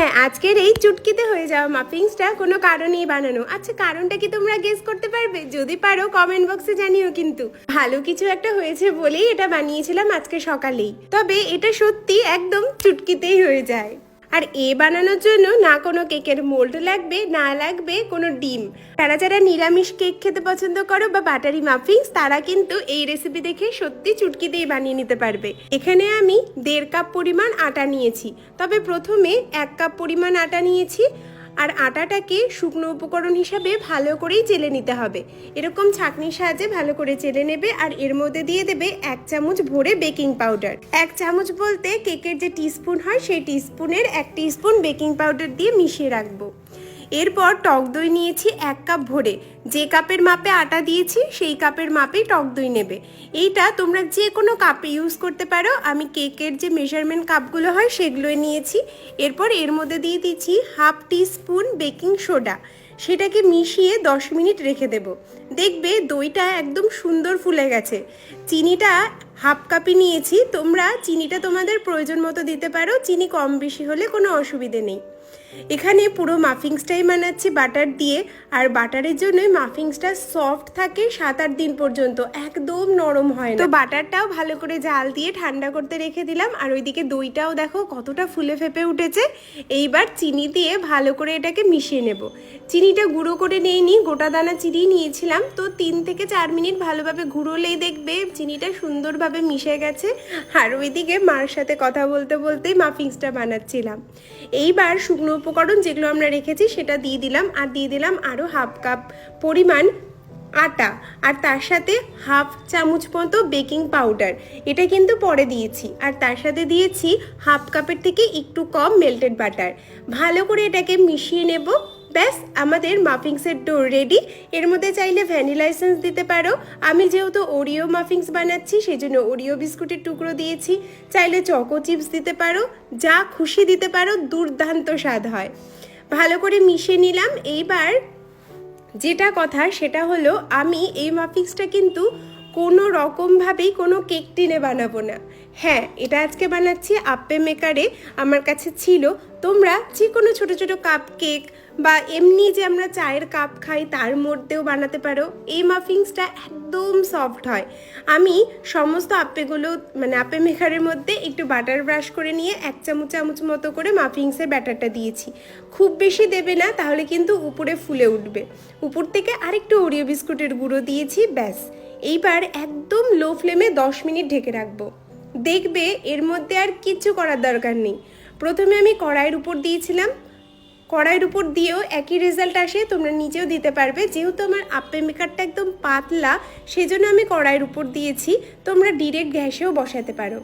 হ্যাঁ আজকের এই চুটকিতে হয়ে যাওয়া মাফিংসটা কোনো কারণেই বানানো। আচ্ছা কারণটা কি তোমরা গেস করতে পারবে? যদি পারো কমেন্ট বক্সে জানিও কিন্তু। ভালো কিছু একটা হয়েছে বলেই এটা বানিয়েছিলাম আজকে সকালেই। তবে এটা সত্যি একদম চুটকিতেই হয়ে যায়। আর এ বানানোর জন্য না কোনো কেকের মোল্ড লাগবে, না লাগবে কোনো ডিম। তারা যারা নিরামিষ কেক খেতে পছন্দ করো বা বাটারি মাফিংস, তারা কিন্তু এই রেসিপি দেখে সত্যি চুটকি দিয়ে বানিয়ে নিতে পারবে। এখানে আমি দেড় কাপ পরিমাণ আটা নিয়েছি। তবে প্রথমে এক কাপ পরিমাণ আটা নিয়েছি। আর আটাটাকে শুকনো উপকরণ হিসাবে ভালো করেই চেলে নিতে হবে। এরকম ছাঁকনির সাহায্যে ভালো করে চেলে নেবে আর এর মধ্যে দিয়ে দেবে এক চামচ ভরে বেকিং পাউডার। এক চামচ বলতে কেকের যে টিস্পুন হয়, সেই টিস্পুনের এক টিস্পুন বেকিং পাউডার দিয়ে মিশিয়ে রাখব। এরপর টক দই নিয়েছি এক কাপ ভরে। যে কাপের মাপে আটা দিয়েছি, সেই কাপের মাপেই টক দই নেবে। এইটা তোমরা যে কোনো কাপে ইউজ করতে পারো। আমি কেকের যে মেজারমেন্ট কাপগুলো হয়, সেগুলোই নিয়েছি। এরপর এর মধ্যে দিয়ে দিচ্ছি half teaspoon baking soda. সেটাকে মিশিয়ে 10 মিনিট রেখে দেব। দেখবে দইটা একদম সুন্দর ফুলে গেছে। চিনিটা হাফ কাপই নিয়েছি। তোমরা চিনিটা তোমাদের প্রয়োজন মতো দিতে পারো, চিনি কম বেশি হলে কোনো অসুবিধে নেই। এখানে পুরো মাফিংসটাই বানাচ্ছি বাটার দিয়ে, আর বাটারের জন্যই মাফিংসটা সফট থাকে সাত আট দিন পর্যন্ত, একদম নরম হয় তো বাটারটাও ভালো করে জাল দিয়ে ঠান্ডা করতে রেখে দিলাম, আর ওইদিকে দইটাও দেখো কতটা ফুলে ফেপে উঠেছে। এইবার চিনি দিয়ে ভালো করে এটাকে মিশিয়ে নেব। চিনিটা গুঁড়ো করে নিইনি, গোটা দানা চিনি নিয়েছিলাম, তো তিন থেকে চার মিনিট ভালোভাবে ঘুরোলেই দেখবে চিনিটা সুন্দরভাবে মিশে গেছে। আর ওইদিকে মার সাথে কথা বলতে বলতেই মাফিংসটা বানাচ্ছিলাম। এইবার শুকনো উপকরণ যেগুলো আমরা রেখেছি সেটা দিয়ে দিলাম আর দিয়ে দিলাম আরও হাফ কাপ পরিমাণ আটা আর তার সাথে হাফ চামচ মতো বেকিং পাউডার। এটা কিন্তু পরে দিয়েছি আর তার সাথে দিয়েছি হাফ কাপের থেকে একটু কম মেল্টেড বাটার। ভালো করে এটাকে মিশিয়ে নেব। ব্যাস, আমাদের মাফিংসের ডো রেডি এর মধ্যে চাইলে ভ্যানিলা এসেন্স দিতে পারো। আমি যেহেতু ওরিও মাফিংস বানাচ্ছি সেই জন্য ওরিও বিস্কুটের টুকরো দিয়েছি। চাইলে চকো চিপস দিতে পারো। যা খুশি দিতে পারো, দুর্দান্ত স্বাদ হয়। ভালো করে মিশিয়ে নিলাম। এইবার যেটা কথা, সেটা হলো, আমি এই মাফিক্সটা কিন্তু কোনো রকমভাবেই কোনো কেক টিনে বানাবো না। হ্যাঁ এটা আজকে বানাচ্ছি আপ্পে মেকারে আমার কাছে ছিল। তোমরা যে কোনো ছোটো ছোটো কাপ কেক বা এমনি যে আমরা চায়ের কাপ খাই, তার মধ্যেও বানাতে পারো। এই মাফিংসটা একদম সফট হয়। আমি সমস্ত আপেগুলো মানে আপে মেকারের মধ্যে একটু বাটার ব্রাশ করে নিয়ে এক চামচ চামচ মতো করে মাফিংসের ব্যাটারটা দিয়েছি। খুব বেশি দেবে না, তাহলে কিন্তু উপরে ফুলে উঠবে। উপর থেকে আরেকটু ওরিও বিস্কুটের গুঁড়ো দিয়েছি, ব্যাস। এইবার একদম লো ফ্লেমে দশ মিনিট ঢেকে রাখব। দেখবে এর মধ্যে আর কিচ্ছু করার দরকার নেই। প্রথমে আমি কড়াইয়ের উপর দিয়েছিলাম। কড়াইয়ের উপর দিয়েও একই রেজাল্ট আসে, তোমরা নিজেও দিতে পারবে। যেহেতু আমার আপে মেকারটা একদম পাতলা সেই জন্য আমি কড়াইয়ের উপর দিয়েছি। তোমরা ডিরেক্ট গ্যাসেও বসাতে পারো।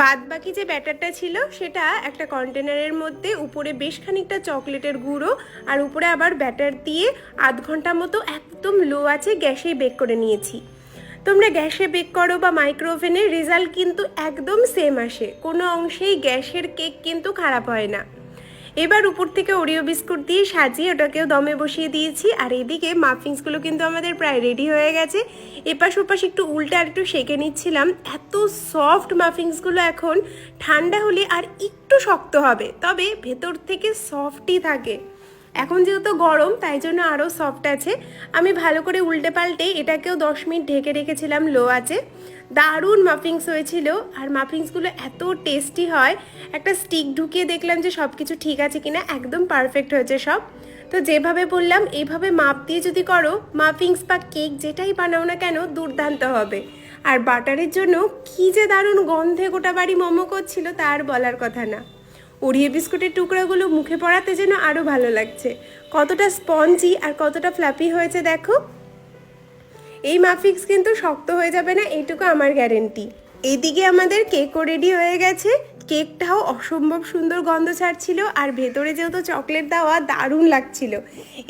বাদ বাকি যে ব্যাটারটা ছিল, সেটা একটা কন্টেনারের মধ্যে উপরে বেশ খানিকটা চকলেটের গুঁড়ো আর উপরে আবার ব্যাটার দিয়ে আধ ঘণ্টা মতো একদম লো আছে গ্যাসেই বেক করে নিয়েছি। তোমরা গ্যাসে বেক করো বা মাইক্রোওভেনে রেজাল্ট কিন্তু একদম সেম আসে। কোনো অংশেই গ্যাসের কেক কিন্তু খারাপ হয় না। এবার উপর থেকে ওরিও বিস্কুট দিয়ে সাজিয়ে ওটাকেও দমে বসিয়ে দিয়েছি। আর এদিকে মাফিংসগুলো কিন্তু আমাদের প্রায় রেডি হয়ে গেছে। এপাশ ওপাশ একটু উল্টা আর একটু সেঁকে নিচ্ছিলাম। এত সফট মাফিংসগুলো এখন, ঠান্ডা হলে আর একটু শক্ত হবে, তবে ভেতর থেকে সফটই থাকে। এখন যেহেতু গরম, তাই জন্য আরও সফট আছে। আমি ভালো করে উল্টে পাল্টে এটাকেও দশ মিনিট ঢেকে রেখেছিলাম লো আছে দারুণ মাফিংস হয়েছিল আর মাফিংসগুলো এত টেস্টি হয়, একটা স্টিক ঢুকিয়ে দেখলাম যে সব কিছু ঠিক আছে কিনা, একদম পারফেক্ট হয়েছে সব। তো যেভাবে বললাম এইভাবে মাপ দিয়ে যদি করো মাফিংস বা কেক যেটাই বানাও না কেন, দুর্দান্ত হবে। আর বাটারের জন্য কী যে দারুণ গন্ধে গোটা বাড়ি মোমো করছিল তার বলার কথা না। ওরিয়ে বিস্কুটের টুকরাগুলো মুখে পড়াতে যেন আরও ভালো লাগছে। কতটা স্পঞ্জি আর কতটা ফ্ল্যাপি হয়েছে দেখো। এই মাফিক্স কিন্তু শক্ত হয়ে যাবে না, এইটুকু আমার গ্যারেন্টি। এইদিকে আমাদের কেকও রেডি হয়ে গেছে। কেকটাও অসম্ভব সুন্দর গন্ধ ছাড়ছিল আর ভেতরে যেহেতু চকলেট দেওয়া দারুণ লাগছিল।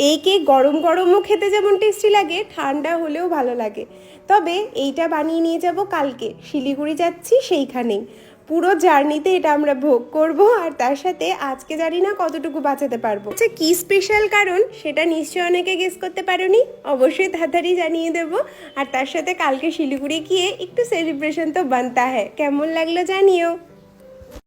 এই কেক গরম গরমও খেতে যেমন টেস্টি লাগে, ঠান্ডা হলেও ভালো লাগে। তবে এইটা বানিয়ে নিয়ে যাব কালকে। শিলিগুড়ি যাচ্ছি সেইখানেই। পুরো জার্নিতে এটা আমরা ভোগ করব আর তার সাথে আজকে জানি না কতটুকু বাঁচাতে পারব। আচ্ছা কি স্পেশাল কারণ সেটা নিশ্চয়ই অনেকে গেস করতে পারোনি? অবশ্যই তাড়াতাড়ি জানিয়ে দেব। আর তার সাথে কালকে শিলিগুড়ি গিয়ে একটু সেলিব্রেশন তো বানতা হ্যাঁ কেমন লাগল জানিও।